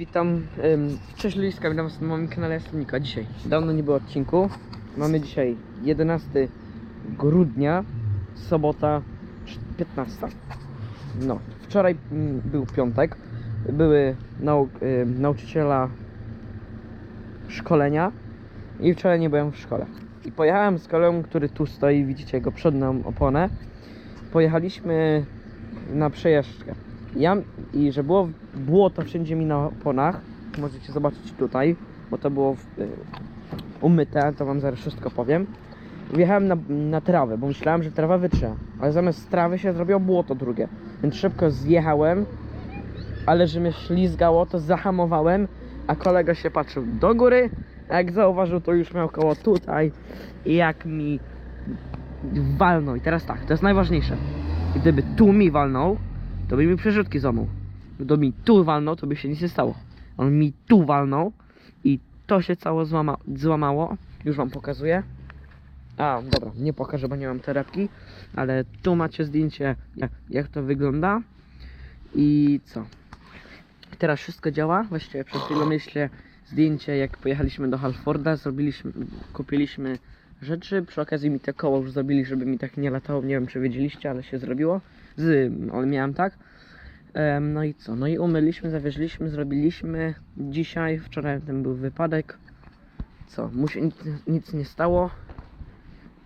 witam. Cześć Luiska, witam was na moim kanale Jasnika. Dzisiaj dawno nie było odcinku. Mamy dzisiaj 11 grudnia, sobota 15. No, wczoraj mm, był piątek. Były nau nauczyciela szkolenia i wczoraj nie byłem w szkole. I pojechałem z kolegą, który tu stoi, widzicie jego przednią oponę. Pojechaliśmy na przejażdżkę. Ja i że było, było to wszędzie mi na oponach, możecie zobaczyć tutaj, bo to było w, y, umyte, to wam zaraz wszystko powiem. Wjechałem na, na trawę, bo myślałem, że trawa wytrze, ale zamiast trawy się zrobiło błoto drugie, więc szybko zjechałem, ale że mnie ślizgało, to zahamowałem, a kolega się patrzył do góry, a jak zauważył, to już miał koło tutaj i jak mi walnął. I teraz tak, to jest najważniejsze. Gdyby tu mi walnął, to by mi przerzutki złamał. Gdyby mi tu walnął, to by się nic nie stało. On mi tu walnął i to się cało złama złamało. Już wam pokazuję. A, dobra, nie pokażę, bo nie mam torebki, ale tu macie zdjęcie, jak, jak to wygląda. I co? Teraz wszystko działa. Właściwie przed chwilą myślę zdjęcie, jak pojechaliśmy do Halforda, zrobiliśmy, kupiliśmy rzeczy. Przy okazji mi te koło już zrobili, żeby mi tak nie latało. Nie wiem, czy wiedzieliście, ale się zrobiło. Z, ale miałem tak. No i co? No i umyliśmy, zawieźliśmy, zrobiliśmy. Dzisiaj, wczoraj ten był wypadek. Co? Mu się nic, nic nie stało,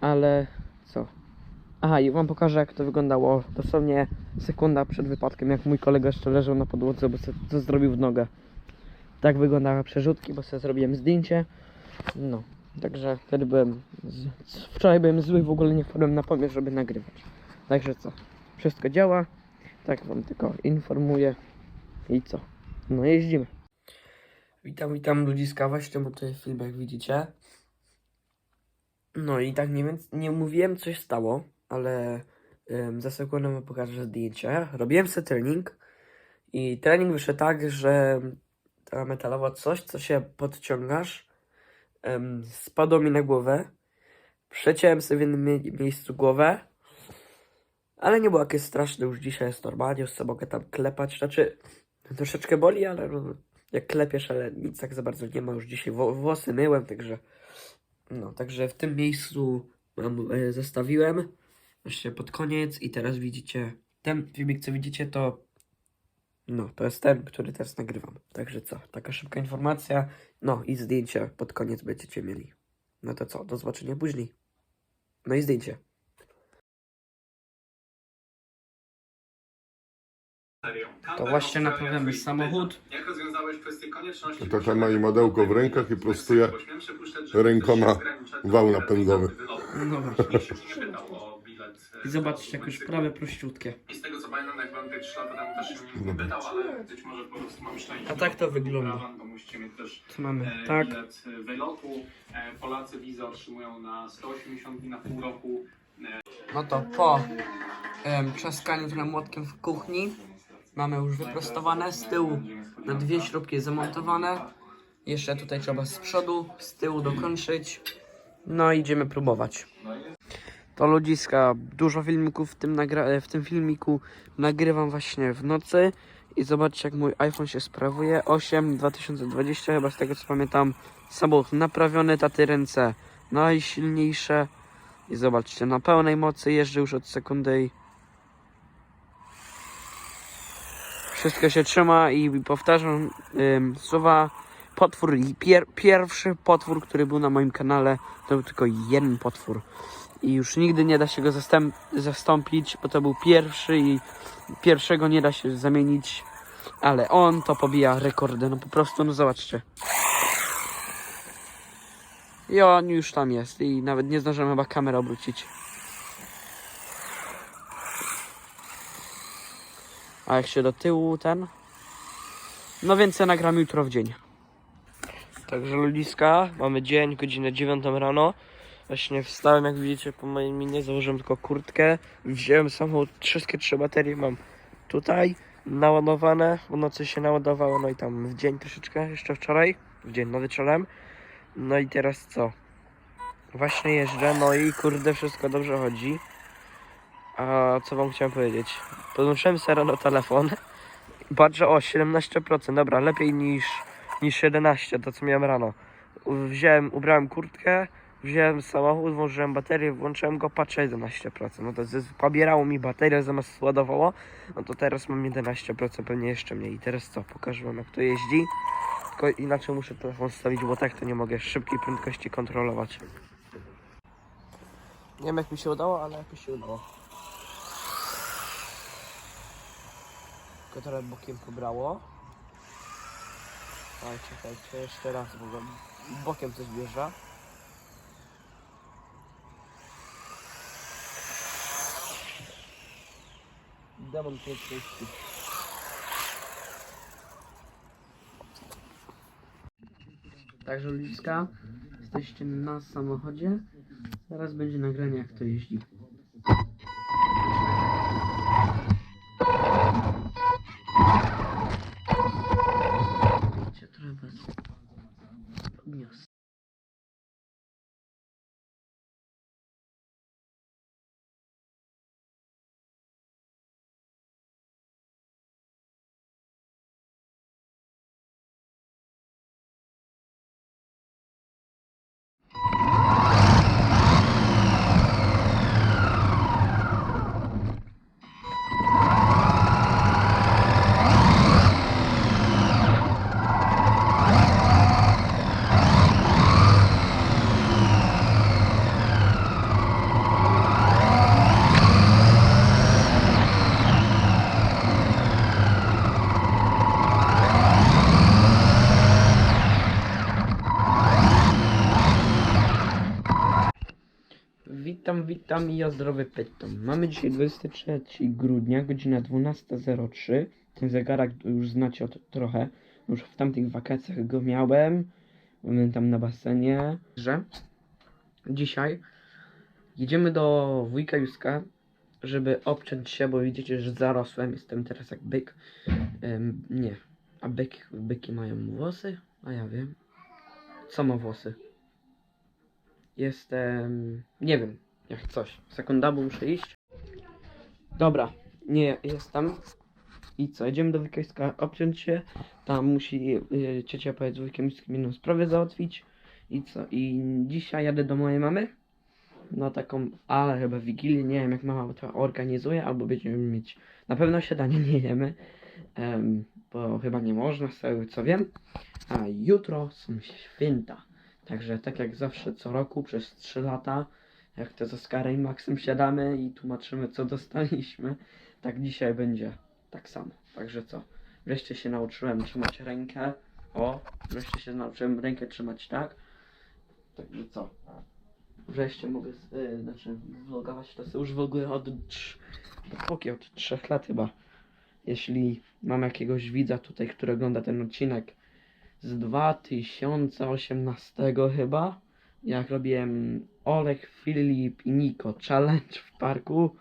ale co? Aha, i wam pokażę, jak to wyglądało dosłownie sekunda przed wypadkiem, jak mój kolega jeszcze leżał na podłodze, bo sobie to zrobił w nogę. Tak wyglądały przerzutki, bo sobie zrobiłem zdjęcie. No, także wtedy byłem. Z... Wczoraj byłem zły, w ogóle nie wpadłem na pomysł, żeby nagrywać. Także co? Wszystko działa. Tak wam tylko informuję. I co? No jeździmy. Witam, witam ludziska, właśnie bo tutaj film jak widzicie. No i tak nie nie mówiłem co się stało, ale ym, za sekundę wam pokażę zdjęcie. Robiłem sobie trening i trening wyszedł tak, że ta metalowa coś, co się podciągasz, ym, spadło mi na głowę. Przeciąłem sobie w jednym mie- miejscu głowę, ale nie było jakieś straszne, już dzisiaj jest normalnie, już sobie mogę tam klepać, znaczy troszeczkę boli, ale no, jak klepiesz, ale nic tak za bardzo nie ma, już dzisiaj włosy myłem, także no, także w tym miejscu mam, e, zostawiłem właśnie pod koniec i teraz widzicie, ten filmik co widzicie to no, to jest ten, który teraz nagrywam, także co, taka szybka informacja, no i zdjęcie pod koniec będziecie mieli. No to co, do zobaczenia później. No i zdjęcie. To właśnie naprawiamy samochód. Jak rozwiązałeś kwestię konieczności... To tata ma i madełko w rękach i prostuje rękoma wał do napędowy. No właśnie. Nikt się nie pytał o bilet, e, I zobaczcie, jak już motocyklu. prawie prościutkie. I z tego co pamiętam, jak byłem tutaj 3 lata temu, też się mnie nie pytał, ale być może po prostu mam szczęście. A tak to wygląda. Prawan, Bo musicie mieć też Tu mamy e, tak. bilet e, wylotu. Polacy wizę otrzymują na 180 dni na pół roku. No to po em, trzaskaniu trochę młotkiem w kuchni mamy już wyprostowane. Z tyłu na dwie śrubki zamontowane. Jeszcze tutaj trzeba z przodu, z tyłu dokończyć. No idziemy próbować. To ludziska, dużo filmików w tym, nagra- w tym filmiku nagrywam właśnie w nocy. I zobaczcie jak mój iPhone się sprawuje. 8 2020 chyba z tego co pamiętam. Samochód naprawiony, taty ręce najsilniejsze. I zobaczcie, na pełnej mocy jeżdżę już od sekundy i wszystko się trzyma i powtarzam ym, słowa potwór. I Pier, pierwszy potwór, który był na moim kanale, to był tylko jeden potwór. I już nigdy nie da się go zastąpić, bo to był pierwszy i pierwszego nie da się zamienić. Ale on to pobija rekordy, no po prostu, no zobaczcie. I on już tam jest i nawet nie zdążyłem chyba kamerę obrócić. A jak się do tyłu ten? No więc ja nagram jutro w dzień. Także ludziska, mamy dzień, godzinę 9 rano. Właśnie wstałem, jak widzicie po mojej minie, założyłem tylko kurtkę. Wziąłem samochód, wszystkie trzy baterie mam tutaj naładowane. W nocy się naładowało, no i tam w dzień troszeczkę, jeszcze wczoraj. W dzień, no wieczorem. No i teraz co? Właśnie jeżdżę, no i kurde, wszystko dobrze chodzi. A co wam chciałem powiedzieć? Podłączyłem sobie rano telefon Patrzę, o 17%, dobra, lepiej niż, niż 11, to co miałem rano. Wziąłem, ubrałem kurtkę, wziąłem samochód, włożyłem baterię, włączyłem go, patrzę 11%. No to z- pobierało mi baterię zamiast ładowało, no to teraz mam 11%, pewnie jeszcze mniej. I teraz co, pokażę wam jak to jeździ. Tylko inaczej muszę telefon stawić, bo tak to nie mogę szybkiej prędkości kontrolować. Nie wiem jak mi się udało, ale jakoś się udało. Tylko teraz bokiem pobrało. Oj, czekajcie, jeszcze raz, bo bokiem coś bierze. Demon 530. Także ludziska, jesteście na samochodzie. Zaraz będzie nagranie jak to jeździ. Witam, i ja zdrowy pytam. Mamy dzisiaj 23 grudnia, godzina 12.03. Ten zegarek już znacie od trochę. Już w tamtych wakacjach go miałem. Pamiętam na basenie. Że dzisiaj jedziemy do wujka Juska, żeby obciąć się, bo widzicie, że zarosłem. Jestem teraz jak byk. Em, nie. A byk, byki mają włosy? A ja wiem. Co ma włosy? Jestem. Nie wiem, jak coś. Sekunda, bo muszę iść. Dobra, nie jestem. I co, jedziemy do Wykajska obciąć się. Tam musi y, ciocia powiedz z wujkiem jedną sprawę załatwić. I co, i dzisiaj jadę do mojej mamy. No taką, ale chyba wigilię, nie wiem jak mama to organizuje, albo będziemy mieć. Na pewno siadanie nie jemy. em, bo chyba nie można, z tego co wiem. A jutro są święta. Także tak jak zawsze co roku przez 3 lata, jak to z Oskarem i Maxem siadamy i tłumaczymy co dostaliśmy, tak dzisiaj będzie tak samo. Także co? Wreszcie się nauczyłem trzymać rękę. O, wreszcie się nauczyłem rękę trzymać tak. Także co? Wreszcie mogę, yy, znaczy vlogować to już w ogóle od dopóki od 3 lat chyba. Jeśli mam jakiegoś widza tutaj, który ogląda ten odcinek, z 2018 chyba, jak robiłem Olek, Filip i Niko Challenge w parku.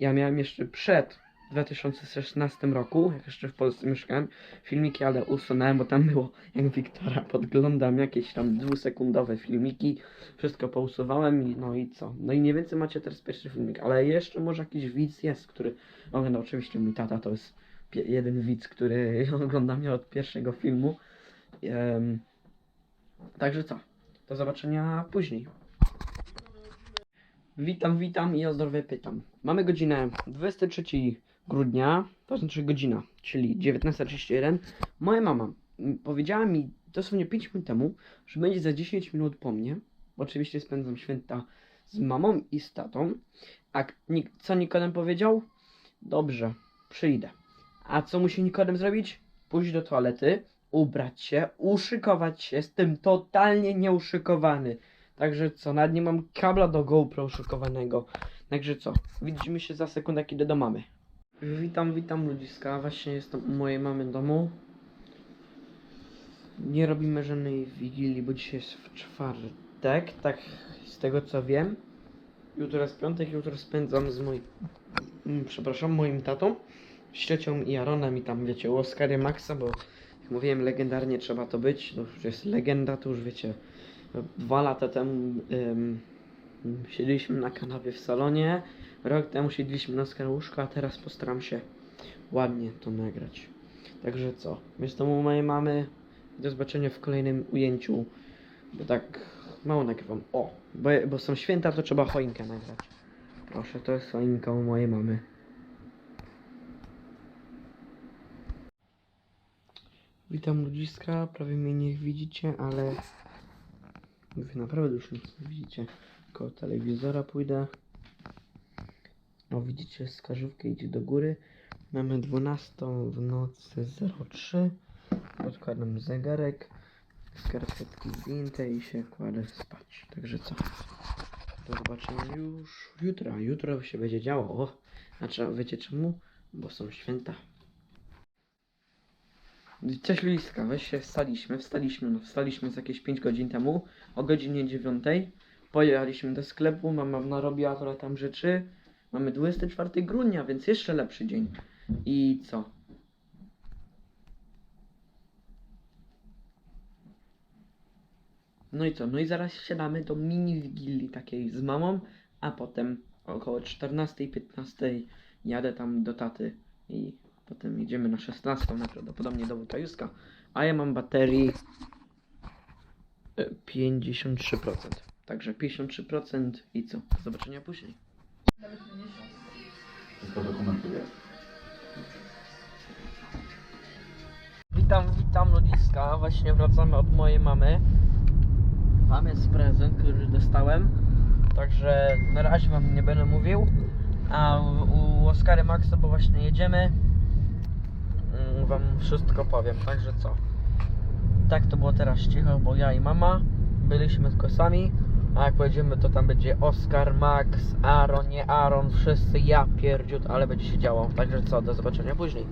Ja miałem jeszcze przed 2016 roku, jak jeszcze w Polsce mieszkałem, filmiki, ale usunąłem, bo tam było jak Wiktora podglądam jakieś tam dwusekundowe filmiki, wszystko pousuwałem i no i co. No i mniej więcej macie teraz pierwszy filmik, ale jeszcze może jakiś widz jest, który ogląda, oczywiście mój tata to jest jeden widz, który ogląda mnie od pierwszego filmu. Em, także co? Do zobaczenia później. Witam, witam i o zdrowie pytam. Mamy godzinę 23 grudnia, to znaczy godzina, czyli 19.31. Moja mama mm, powiedziała mi dosłownie 5 minut temu, że będzie za 10 minut po mnie. Oczywiście spędzam święta z mamą i z tatą. A co Nikodem powiedział? Dobrze, przyjdę. A co musi Nikodem zrobić? Pójść do toalety, ubrać się, uszykować się. Jestem totalnie nieuszykowany. Także co, nawet nie mam kabla do GoPro uszykowanego. Także co, widzimy się za sekundę, idę do mamy. Witam, witam ludziska. Właśnie jestem u mojej mamy domu. Nie robimy żadnej wigilii, bo dzisiaj jest w czwartek, tak z tego co wiem. Jutro jest piątek, jutro spędzam z moim, mm, przepraszam, moim tatą, z i Aaronem i tam wiecie, u Oskary Maxa, bo jak mówiłem, legendarnie trzeba to być, to już jest legenda, to już wiecie, dwa lata temu siedzieliśmy na kanapie w salonie, rok temu siedzieliśmy na Oskar łóżko, a teraz postaram się ładnie to nagrać. Także co? Jest to mojej mamy. Do zobaczenia w kolejnym ujęciu. Bo tak mało nagrywam. O, bo, bo są święta, to trzeba choinkę nagrać. Proszę, to jest choinka u mojej mamy. Witam ludziska, prawie mnie nie widzicie, ale wy naprawdę już nie widzicie. Koło telewizora pójdę. O, widzicie, skażówka idzie do góry. Mamy 12 w nocy 03. Odkładam zegarek, skarpetki zdjęte i się kładę spać. Także co? Do zobaczenia już jutro. Jutro się będzie działo. O, znaczy, wiecie czemu? Bo są święta. Cześć Luiska, weź się wstaliśmy, wstaliśmy, no wstaliśmy z jakieś 5 godzin temu, o godzinie 9. Pojechaliśmy do sklepu, mama narobiła trochę tam rzeczy. Mamy 24 grudnia, więc jeszcze lepszy dzień. I co? No i co? No i zaraz siadamy do mini wigilii takiej z mamą, a potem około 14-15 jadę tam do taty i potem jedziemy na 16 najprawdopodobniej do Wutajuska, a ja mam baterii e, 53%. Także 53% i co? Do zobaczenia później. Wszystko dokumentuję. Witam, witam ludziska. Właśnie wracamy od mojej mamy. Tam jest prezent, który dostałem. Także na razie wam nie będę mówił. A u- u Oskary Maxa, bo właśnie jedziemy, wam wszystko powiem. Także co? Tak to było teraz cicho, bo ja i mama byliśmy tylko sami. A jak pojedziemy, to tam będzie Oskar, Max, Aaron, nie Aaron, wszyscy, ja, pierdziut, ale będzie się działo. Także co, do zobaczenia później.